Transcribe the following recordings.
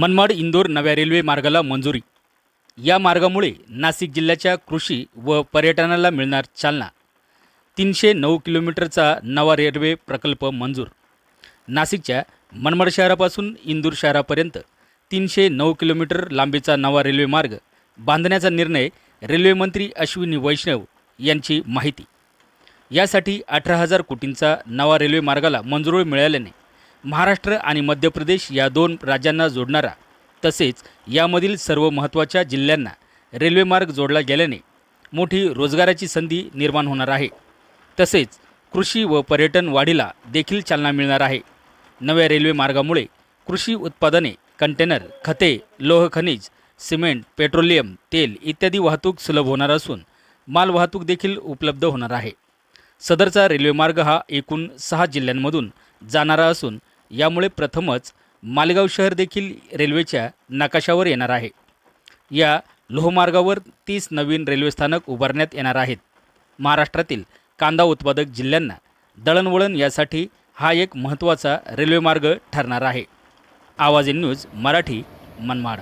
मनमाड इंदोर नव्या रेल्वे मार्गाला मंजुरी. या मार्गामुळे नाशिक जिल्ह्याच्या कृषी व पर्यटनाला मिळणार चालना. तीनशे नऊ किलोमीटरचा नवा रेल्वे प्रकल्प मंजूर. नाशिकच्या मनमाड शहरापासून इंदूर शहरापर्यंत तीनशे नऊ किलोमीटर लांबीचा नवा रेल्वे मार्ग बांधण्याचा निर्णय रेल्वे मंत्री अश्विनी वैष्णव यांची माहिती. यासाठी अठरा हजार कोटींचा नवा रेल्वे मार्गाला मंजुरी मिळाल्याने महाराष्ट्र आणि मध्य प्रदेश या दोन राज्यांना जोडणारा तसेच यामधील सर्व महत्त्वाच्या जिल्ह्यांना रेल्वेमार्ग जोडला गेल्याने मोठी रोजगाराची संधी निर्माण होणार आहे. तसेच कृषी व पर्यटन वाढीला देखील चालना मिळणार आहे. नव्या रेल्वे मार्गामुळे कृषी उत्पादने कंटेनर खते लोह खनिज सिमेंट पेट्रोलियम तेल इत्यादी वाहतूक सुलभ होणार असून माल वाहतूक देखील उपलब्ध होणार आहे. सदरचा रेल्वेमार्ग हा एकूण सहा जिल्ह्यांमधून जाणारा असून यामुळे प्रथमच मालेगाव शहर देखील रेल्वेच्या नकाशावर येणार आहे. या लोहमार्गावर तीस नवीन रेल्वे स्थानक उभारण्यात येणार आहेत. महाराष्ट्रातील कांदा उत्पादक जिल्ह्यांना दळणवळण यासाठी हा एक महत्त्वाचा रेल्वेमार्ग ठरणार आहे. आवाज इन न्यूज मराठी मनमाड.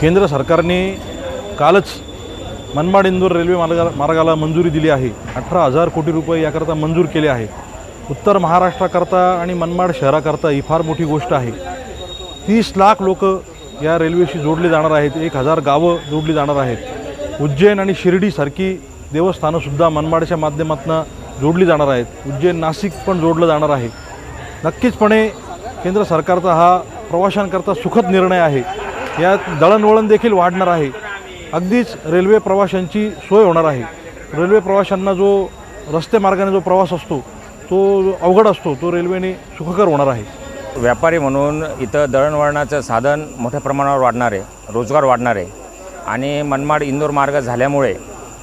केंद्र सरकारने कालच मनमाड इंदोर रेल्वे मार्गा मार्गाला मंजुरी दिली आहे. अठरा हजार कोटी रुपये याकरता मंजूर केले आहे. उत्तर महाराष्ट्राकरता आणि मनमाड शहराकरता ही फार मोठी गोष्ट आहे. तीस लाख लोक या रेल्वेशी जोडली जाणार आहेत. एक हजार गावं जोडली जाणार आहेत. उज्जैन आणि शिर्डीसारखी देवस्थानंसुद्धा मनमाडच्या माध्यमातून जोडली जाणार आहेत. उज्जैन नाशिक पण जोडलं जाणार आहे. नक्कीचपणे केंद्र सरकारचा हा प्रवाशांकरता सुखद निर्णय आहे. यात दळणवळण देखील वाढणार आहे. अगदीच रेल्वे प्रवाशांची सोय होणार आहे. रेल्वे प्रवाशांना जो रस्ते मार्गाने जो प्रवास असतो तो अवघड असतो तो रेल्वेने सुखकर होणार आहे. व्यापारी म्हणून इथं दळणवळणाचं साधन मोठ्या प्रमाणावर वाढणार आहे रोजगार वाढणार आहे. आणि मनमाड इंदोर मार्ग झाल्यामुळे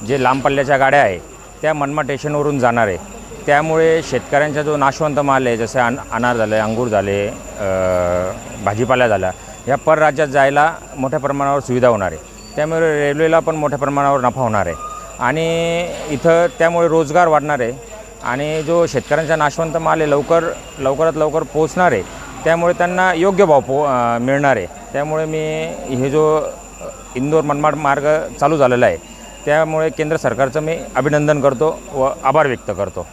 जे लांब पल्ल्याच्या गाड्या आहे त्या मनमाड स्टेशनवरून जाणार आहे. त्यामुळे शेतकऱ्यांचा जो नाशवंत माल आहे जसे अन अनार झाले अंगूर झाले भाजीपाला झाला या परराज्यात जायला मोठ्या प्रमाणावर सुविधा होणार आहे. त्यामुळे रेल्वेला पण मोठ्या प्रमाणावर नफा होणार आहे. आणि इथं त्यामुळे रोजगार वाढणार आहे. आणि जो शेतकऱ्यांचा नाशवंत माल आहे लवकर लवकरात लवकर पोचणार आहे त्यामुळे त्यांना योग्य भाव पो मिळणार आहे. त्यामुळे मी हे जो इंदोर मनमाड मार्ग चालू झालेला आहे त्यामुळे केंद्र सरकारचं मी अभिनंदन करतो व आभार व्यक्त करतो.